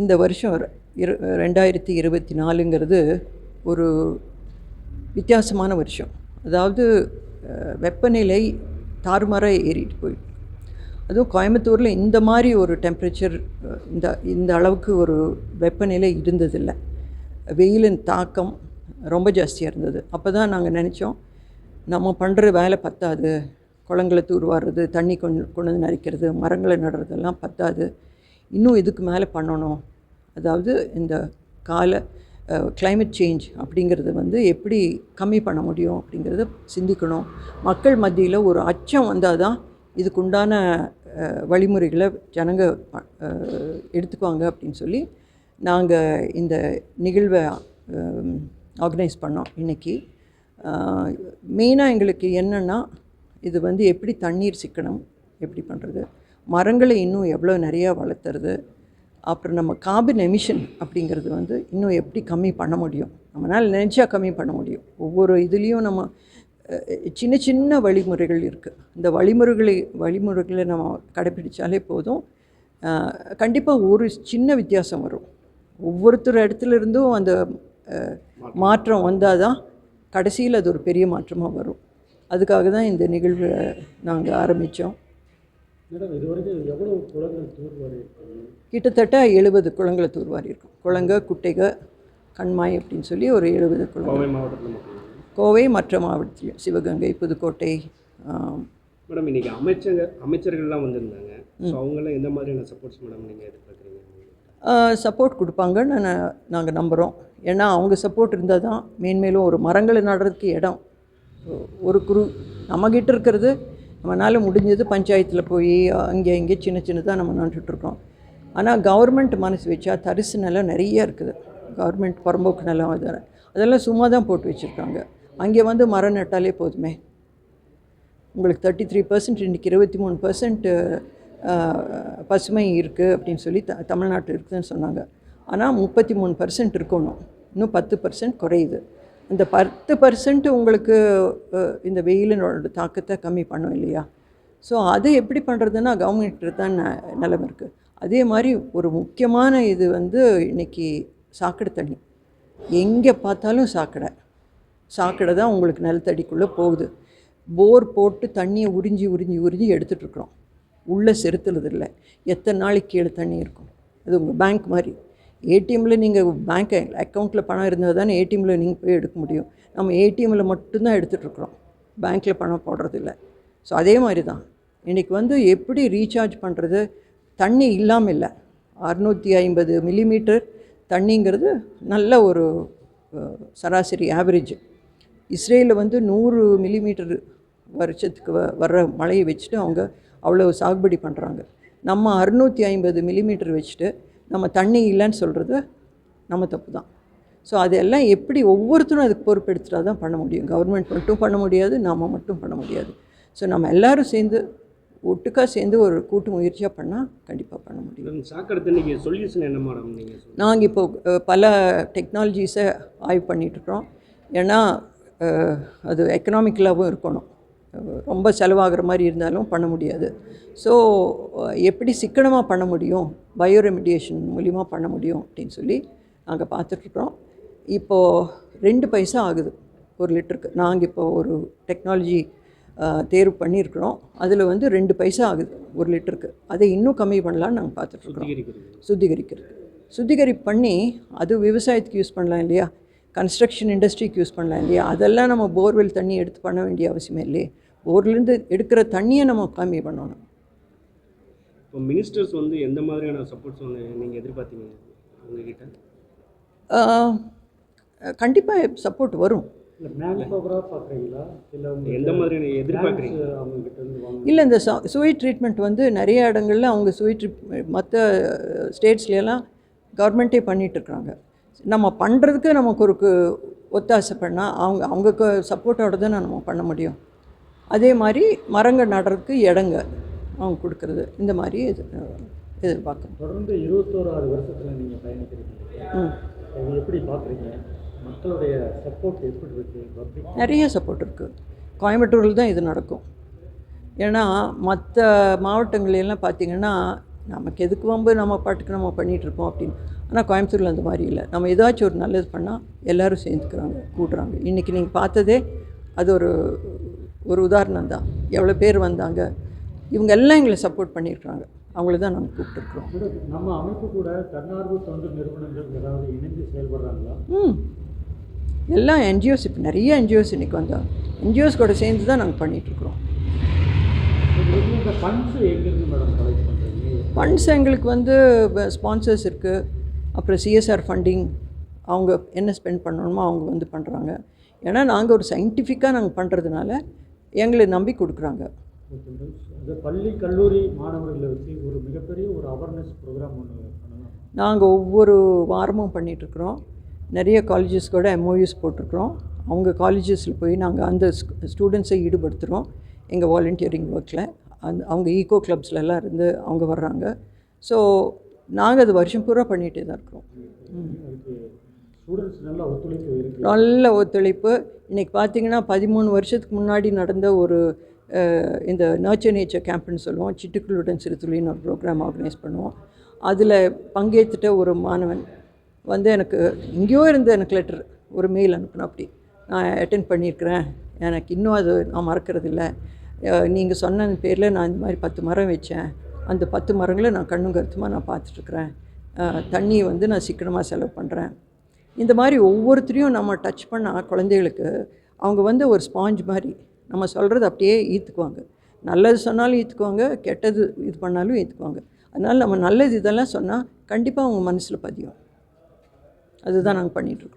இந்த வருஷம் இரு ரெண்டாயிரத்தி இருபத்தி நாலுங்கிறது ஒரு வித்தியாசமான வருஷம். அதாவது வெப்பநிலை தாறுமாறாக ஏறிட்டு போயிட்டு. அதுவும் கோயம்புத்தூரில் இந்த மாதிரி ஒரு டெம்பரேச்சர் இந்த இந்த அளவுக்கு ஒரு வெப்பநிலை இருந்ததில்லை. வெயிலின் தாக்கம் ரொம்ப ஜாஸ்தியாக இருந்தது. அப்போ தான் நாங்கள் நினச்சோம் நம்ம பண்ணுற வேலை பத்தாது. குளங்களை தூர்வாடுறது தண்ணி கொண்டு கொண்டு வந்து நரிக்கிறது மரங்களை நடுறதெல்லாம் பத்தாது. இன்னும் இதுக்கு மேலே பண்ணணும்? அதாவது இந்த கால கிளைமேட் சேஞ்ச் அப்படிங்கிறது வந்து எப்படி கம்மி பண்ண முடியும் அப்படிங்கிறத சிந்திக்கணும். மக்கள் மத்தியில் ஒரு அச்சம் வந்தால் தான் இதுக்குண்டான வழிமுறைகளை ஜனங்க ப- எடுத்துக்குவாங்க அப்படின்னு சொல்லி நாங்கள் இந்த நிகழ்வை ஆர்கனைஸ் பண்ணோம் இன்றைக்கி மெயினாக எங்களுக்கு என்னென்னா இது வந்து எப்படி தண்ணீர் சிக்கனம் எப்படி பண்ணுறது மரங்களை இன்னும் எவ்வளோ நிறையா வளர்த்துறது அப்புறம் நம்ம கார்பன் எமிஷன் அப்படிங்கிறது வந்து இன்னும் எப்படி கம்மி பண்ண முடியும்? நம்மளால் நினச்சா கம்மி பண்ண முடியும். ஒவ்வொரு இதுலேயும் நம்ம சின்ன சின்ன வழிமுறைகள் இருக்குது இந்த வழிமுறைகளை வழிமுறைகளை நம்ம கடைப்பிடிச்சாலே போதும். கண்டிப்பாக ஒரு சின்ன வித்தியாசம் வரும். ஒவ்வொருத்தர் இடத்துல இருந்தும் அந்த மாற்றம் வந்தால் தான் கடைசியில் அது ஒரு பெரிய மாற்றமாக வரும். அதுக்காக தான் இந்த நிகழ்வை நாங்கள் ஆரம்பித்தோம் மேடம் இது வரைக்கும் எவ்வளோ குளங்கள் தூர்வாரி இருக்காங்க கிட்டத்தட்ட எழுபது குளங்களை தூர்வாரி இருக்கும் குளங்க குட்டைக கண்மாய் அப்படின்னு சொல்லி ஒரு எழுபது குளங்கள். கோவை மாவட்டத்தில் கோவை மற்ற மாவட்டத்திலையும். சிவகங்கை புதுக்கோட்டை மேடம் இன்னைக்கு அமைச்சங்க அமைச்சர்கள்லாம் வந்திருந்தாங்க. ஸோ அவங்கெல்லாம் எந்த மாதிரியான சப்போர்ட்ஸ் மேடம் நீங்கள் எதிர்பார்க்குறீங்க? சப்போர்ட் கொடுப்பாங்கன்னு நாங்கள் நம்புகிறோம் ஏன்னா அவங்க சப்போர்ட் இருந்தால் தான் மேன்மேலும் ஒரு மரங்களை நடுறதுக்கு இடம். ஒரு குரு நம்மக்கிட்ட இருக்கிறது நம்மளால் முடிஞ்சது பஞ்சாயத்தில் போய் அங்கே இங்கே சின்ன சின்னதாக நம்ம நட்டுட்ருக்கோம் ஆனால் கவர்மெண்ட் மனசு வச்சா தரிசு நிலம் நிறைய இருக்குது. கவர்மெண்ட் புறம்போக்கு நிலம் இது அதெல்லாம் சும்மா தான் போட்டு வச்சுருக்காங்க. அங்கே வந்து மரம் நட்டாலே போதுமே. உங்களுக்கு தேர்ட்டி த்ரீ பர்சன்ட் இன்றைக்கி இருபத்தி மூணு பர்சன்ட் பசுமை இருக்குது அப்படின்னு சொல்லி த தமிழ்நாட்டில் இருக்குதுன்னு சொன்னாங்க. ஆனால் முப்பத்தி மூணு பர்சன்ட் இருக்கணும். இன்னும் பத்து பர்சன்ட் குறையுது. இந்த பத்து பர்சன்ட் உங்களுக்கு இந்த வெயிலினோட தாக்கத்தை கம்மி பண்ணும் இல்லையா? ஸோ அது எப்படி பண்ணுறதுன்னா கவர்மெண்ட் தான் ந- இருக்குது அதே மாதிரி ஒரு முக்கியமான இது வந்து இன்றைக்கி சாக்கடை தண்ணி. எங்கே பார்த்தாலும் சாக்கடை. சாக்கடை தான் உங்களுக்கு நிலத்தடிக்குள்ளே போகுது. போர் போட்டு தண்ணியை உறிஞ்சி உறிஞ்சி உறிஞ்சி எடுத்துகிட்ருக்குறோம் உள்ளே செலுத்துறது இல்லை. எத்தனை நாளைக்கு கீழே தண்ணி இருக்கும்? அது உங்கள் பேங்க் மாதிரி. ஏடிஎம்மில் நீங்கள் பேங்க் அக்கௌண்ட்டில் பணம் இருந்தால் தானே ஏடிஎம்மில் நீங்கள் போய் எடுக்க முடியும். நம்ம ஏடிஎம்மில் மட்டும்தான் எடுத்துகிட்ருக்குறோம் பேங்க்கில் பணம் போடுறதில்ல ஸோ அதே மாதிரி தான் இன்றைக்கி வந்து எப்படி ரீசார்ஜ் பண்ணுறது தண்ணி இல்லாமல் இல்லை. அறுநூற்றி ஐம்பது மில்லிமீட்டர் தண்ணிங்கிறது நல்ல ஒரு சராசரி ஆவரேஜ் இஸ்ரேலில் வந்து நூறு மில்லிமீட்டர் வருஷத்துக்கு வ வர்ற மழையை வச்சுட்டு அவங்க அவ்வளோ சாகுபடி பண்ணுறாங்க நம்ம அறுநூற்றி ஐம்பது மில்லிமீட்டர் வச்சுட்டு நம்ம தண்ணி இல்லைன்னு சொல்கிறது நம்ம தப்பு தான். ஸோ அதெல்லாம் எப்படி ஒவ்வொருத்தரும் அதுக்கு பொறுப்பெடுத்துட்டா தான் பண்ண முடியும். கவர்மெண்ட் மட்டும் பண்ண முடியாது நாம் மட்டும் பண்ண முடியாது. ஸோ நம்ம எல்லாரும் சேர்ந்து ஒட்டுக்கா சேர்ந்து ஒரு கூட்டு முயற்சியாக பண்ணால் கண்டிப்பாக பண்ண முடியும். சாக்கடை தண்ணிக்கு சொல்யூஷன் என்ன மேடம் நீங்கள் சொல்லுங்கள் நாங்கள் இப்போ அஹ், பல டெக்னாலஜிஸை ஆய்வு பண்ணிகிட்ருக்கோம் ஏன்னா அது எக்கனாமிக்கலாகவும் இருக்கணும். ரொம்ப செலவாகிற மாதிரி இருந்தாலும் பண்ண முடியாது. ஸோ எப்படி சிக்கனமாக பண்ண முடியும்? பயோ ரெமிடியேஷன் மூலிமா பண்ண முடியும் அப்படின்னு சொல்லி நாங்கள் பார்த்துட்ருக்குறோம் இப்போது ரெண்டு பைசா ஆகுது ஒரு லிட்டருக்கு. நாங்கள் இப்போ ஒரு டெக்னாலஜி தேர்வு பண்ணியிருக்கிறோம். அதில் வந்து ரெண்டு பைசா ஆகுது ஒரு லிட்டருக்கு. அதை இன்னும் கம்மி பண்ணலான்னு நாங்கள் பார்த்துட்ருக்குறோம் சுத்திகரிக்கிறது சுத்திகரிப்பு பண்ணி அது விவசாயத்துக்கு யூஸ் பண்ணலாம் இல்லையா? கன்ஸ்ட்ரக்ஷன் இண்டஸ்ட்ரிக்கு யூஸ் பண்ணலாம் இல்லையா? அதெல்லாம் நம்ம போர்வெல் தண்ணி எடுத்து பண்ண வேண்டிய அவசியமே இல்லையே? போர்லேருந்து எடுக்கிற தண்ணியை நம்ம கம்மி பண்ணணும். இப்போ மினிஸ்டர்ஸ் வந்து எந்த மாதிரியான சப்போர்ட்ஸ் வந்து நீங்கள் எதிர்பார்த்தீங்க உங்ககிட்ட? கண்டிப்பாக சப்போர்ட் வரும். இல்லை மேன் பவராக பார்க்குறீங்களா? இல்லை எந்த மாதிரியான எதிர்பார்க்குறீங்க? அவங்க கிட்ட இருந்து வாங்க இல்லை இந்த சுவை ட்ரீட்மெண்ட் வந்து நிறைய இடங்கள்ல அவங்க சுவை ட்ரீட் மற்ற ஸ்டேட்ஸ்லாம் கவர்மெண்ட்டே பண்ணிகிட்ருக்குறாங்க நம்ம பண்ணுறதுக்கு நமக்கு ஒரு ஒத்தாசை பண்ணால் அவங்க அவங்க சப்போர்ட்டோட தான் நம்ம பண்ண முடியும். அதே மாதிரி மரங்கள் நடுறதுக்கு இடங்க அவங்க கொடுக்கறது. இந்த மாதிரி எது எதிர்பார்க்கணும். தொடர்ந்து இருபத்தோராறு வருஷத்தில் நீங்கள் பயணிக்கிறீங்க. எப்படி பார்க்குறீங்க? மக்களுடைய சப்போர்ட் எப்படி இருக்குது நிறைய சப்போர்ட் இருக்குது கோயம்புத்தூரில் தான் இது நடக்கும். ஏன்னா மற்ற மாவட்டங்களெல்லாம் பார்த்திங்கன்னா நமக்கு எதுக்கு வம்பு? நம்ம பாட்டுக்கு நம்ம பண்ணிகிட்ருப்போம் அப்படின்னு. ஆனால் கோயம்புத்தூரில் அந்த மாதிரி இல்லை. நம்ம ஏதாச்சும் ஒரு நல்லது பண்ணால் எல்லோரும் சேர்ந்துக்கிறாங்க கூட்டுறாங்க இன்றைக்கி நீங்கள் பார்த்ததே அது ஒரு ஒரு உதாரணம் தான். எவ்வளோ பேர் வந்தாங்க? இவங்க எல்லாம் எங்களை சப்போர்ட் பண்ணியிருக்கிறாங்க அவங்கள தான் நாங்கள் கூப்பிட்டுருக்குறோம் நம்ம அமைப்பு கூட தன்னார்வ தொண்டு நிறுவனங்கள் ஏதாவது இணைந்து செயல்படுறாங்களா? ம். எல்லாம் என்ஜிஓஸ் இப்போ நிறைய என்ஜிஓஸ் இன்றைக்கி வந்தாங்க. என்ஜிஓஸ் கூட சேர்ந்து தான் நாங்கள் பண்ணிகிட்ருக்குறோம் ஃபண்ட்ஸ் எங்களுக்கு வந்து ஸ்பான்சர்ஸ் இருக்குது அப்புறம் சிஎஸ்ஆர் ஃபண்டிங் அவங்க என்ன ஸ்பெண்ட் பண்ணணுமோ அவங்க வந்து பண்ணுறாங்க ஏன்னா நாங்கள் ஒரு சயின்டிஃபிக்காக நாங்கள் பண்ணுறதுனால எங்களை நம்பி கொடுக்குறாங்க. பள்ளி கல்லூரி மாணவர்களை வச்சு ஒரு மிகப்பெரிய ஒரு அவேர்னஸ் ப்ரோக்ராம் ஒன்று நாங்கள் ஒவ்வொரு வாரமும் பண்ணிகிட்ருக்குறோம் நிறைய காலேஜஸ் கூட எம்ஓயூஸ் போட்டிருக்கிறோம். அவங்க காலேஜஸில் போய் நாங்கள் அந்த ஸ்டூடெண்ட்ஸை ஈடுபடுத்துகிறோம் எங்கள் வாலண்டியரிங் ஒர்க்கில் அந்த அவங்க ஈகோ கிளப்ஸ்லலாம் இருந்து அவங்க வர்றாங்க. ஸோ நாங்கள் அது வருஷம் பூரா பண்ணிகிட்டே தான் இருக்கிறோம். ம். நல்ல ஒத்துழைப்பு இன்றைக்கி பார்த்தீங்கன்னா பதிமூணு வருஷத்துக்கு முன்னாடி நடந்த ஒரு இந்த நர்ச்சர் நேச்சர் கேம்ப்னு சொல்லுவோம். சிட்டுக்குள்ளுடன் சிறுத்துளின்னு ஒரு ப்ரோக்ராம் ஆர்கனைஸ் பண்ணுவோம். அதில் பங்கேற்றுட்ட ஒரு மாணவன் வந்து எனக்கு எங்கேயோ இருந்து எனக்கு லெட்டர் ஒரு மெயில் அனுப்பினோம் அப்படி நான் அட்டென்ட் பண்ணியிருக்கிறேன். எனக்கு இன்னும் அது நான் மறக்கிறதில்ல நீங்கள் சொன்ன பேரில் நான் இந்த மாதிரி பத்து மரம் வச்சேன். அந்த பத்து மரங்களை நான் கண்ணும் கருத்துமாக நான் பார்த்துட்ருக்குறேன் தண்ணியை வந்து நான் சிக்கனமாக செலவு பண்ணுறேன் இந்த மாதிரி ஒவ்வொருத்தரையும் நம்ம டச் பண்ணால் குழந்தைகளுக்கு அவங்க வந்து ஒரு ஸ்பாஞ்ச் மாதிரி நம்ம சொல்கிறது அப்படியே ஈத்துக்குவாங்க நல்லது சொன்னாலும் ஈத்துக்குவாங்க கெட்டது இது பண்ணாலும் ஈத்துக்குவாங்க அதனால் நம்ம நல்லது இதெல்லாம் சொன்னால் கண்டிப்பாக அவங்க மனசில் பதியும். அதுதான் நாங்கள் பண்ணிகிட்ருக்கோம்